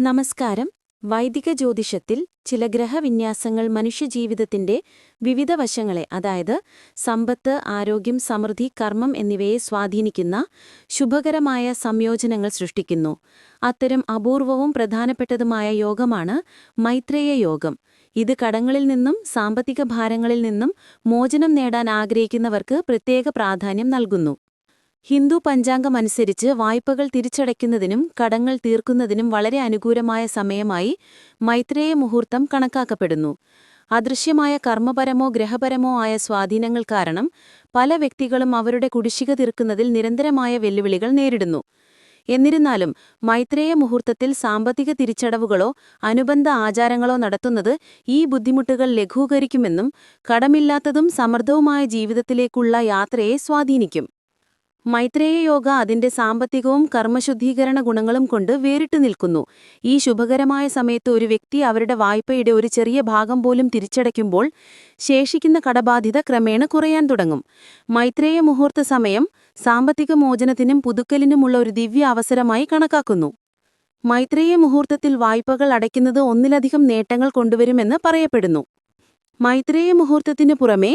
നമസ്കാരം. വൈദിക ജ്യോതിഷത്തിൽ ചില ഗ്രഹവിന്യാസങ്ങൾ മനുഷ്യജീവിതത്തിന്റെ വിവിധ വശങ്ങളെ അതായത് സമ്പത്ത് ആരോഗ്യം സമൃദ്ധി കർമ്മം എന്നിവയെ സ്വാധീനിക്കുന്ന ശുഭകരമായ സംയോജനങ്ങൾ സൃഷ്ടിക്കുന്നു. അത്തരം അപൂർവവും പ്രധാനപ്പെട്ടതുമായ യോഗമാണ് മൈത്രേയ യോഗം. ഇത് കടങ്ങളിൽ നിന്നും സാമ്പത്തിക ഭാരങ്ങളിൽ നിന്നും മോചനം നേടാൻ ആഗ്രഹിക്കുന്നവർക്ക് പ്രത്യേക പ്രാധാന്യം നൽകുന്നു. ഹിന്ദു പഞ്ചാംഗമനുസരിച്ച് വായ്പകൾ തിരിച്ചടയ്ക്കുന്നതിനും കടങ്ങൾ തീർക്കുന്നതിനും വളരെ അനുകൂലമായ സമയമായി മൈത്രേയ മുഹൂർത്തം കണക്കാക്കപ്പെടുന്നു. അദൃശ്യമായ കർമ്മപരമോ ഗ്രഹപരമോ ആയ സ്വാധീനങ്ങൾ കാരണം പല വ്യക്തികളും അവരുടെ കുടിശ്ശിക തീർക്കുന്നതിൽ നിരന്തരമായ വെല്ലുവിളികൾ നേരിടുന്നു. എന്നിരുന്നാലും മൈത്രേയ മുഹൂർത്തത്തിൽ സാമ്പത്തിക തിരിച്ചടവുകളോ അനുബന്ധ ആചാരങ്ങളോ നടത്തുന്നത് ഈ ബുദ്ധിമുട്ടുകൾ ലഘൂകരിക്കുമെന്നും കടമില്ലാത്തതും സമൃദ്ധവുമായ ജീവിതത്തിലേക്കുള്ള യാത്രയെ സ്വാധീനിക്കും. മൈത്രേയ യോഗ അതിന്റെ സാമ്പത്തികവും കർമ്മശുദ്ധീകരണ ഗുണങ്ങളും കൊണ്ട് വേറിട്ടു നിൽക്കുന്നു. ഈ ശുഭകരമായ സമയത്ത് ഒരു വ്യക്തി അവരുടെ വായ്പയുടെ ഒരു ചെറിയ ഭാഗം പോലും തിരിച്ചടയ്ക്കുമ്പോൾ ശേഷിക്കുന്ന കടബാധ്യത ക്രമേണ കുറയാൻ തുടങ്ങും. മൈത്രേയ മുഹൂർത്ത സമയം സാമ്പത്തിക മോചനത്തിനും പുതുക്കലിനുമുള്ള ഒരു ദിവ്യ അവസരമായി കണക്കാക്കുന്നു. മൈത്രേയ മുഹൂർത്തത്തിൽ വായ്പകൾ അടയ്ക്കുന്നത് ഒന്നിലധികം നേട്ടങ്ങൾ കൊണ്ടുവരുമെന്ന് പറയപ്പെടുന്നു. മൈത്രേയ മുഹൂർത്തത്തിനു പുറമേ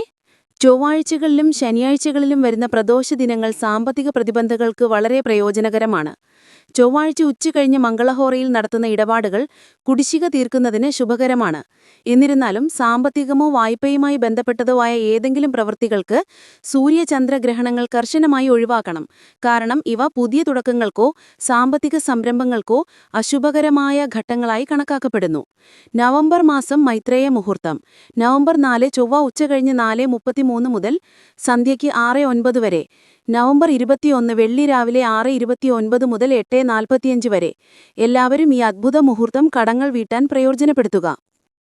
ചൊവ്വാഴ്ചകളിലും ശനിയാഴ്ചകളിലും വരുന്ന പ്രദോഷ ദിനങ്ങൾ സാമ്പത്തിക പ്രതിബന്ധങ്ങൾക്ക് വളരെ പ്രയോജനകരമാണ്. ചൊവ്വാഴ്ച ഉച്ചകഴിഞ്ഞ് മംഗളഹോറയിൽ നടത്തുന്ന ഇടപാടുകൾ കുടിശ്ശിക തീർക്കുന്നതിന് ശുഭകരമാണ്. എന്നിരുന്നാലും സാമ്പത്തികമോ വായ്പയുമായി ബന്ധപ്പെട്ടതോ ആയ ഏതെങ്കിലും പ്രവൃത്തികൾക്ക് സൂര്യചന്ദ്രഗ്രഹണങ്ങൾ കർശനമായി ഒഴിവാക്കണം. കാരണം ഇവ പുതിയ തുടക്കങ്ങൾക്കോ സാമ്പത്തിക സംരംഭങ്ങൾക്കോ അശുഭകരമായ ഘട്ടങ്ങളായി കണക്കാക്കപ്പെടുന്നു. നവംബർ മാസം മൈത്രേയ മുഹൂർത്തം. നവംബർ നാല് ചൊവ്വ ഉച്ചകഴിഞ്ഞ് നാല് മുപ്പത്തിമൂന്ന് മുതൽ സന്ധ്യയ്ക്ക് ആറ് ഒൻപത് വരെ. നവംബർ ഇരുപത്തിയൊന്ന് വെള്ളി രാവിലെ ആറ് ഇരുപത്തിയൊൻപത് മുതൽ എട്ട് നാൽപ്പത്തിയഞ്ച് വരെ. എല്ലാവരും ഈ അദ്ഭുത മുഹൂർത്തം കടങ്ങൾ വീട്ടാൻ പ്രയോജനപ്പെടുത്തുക.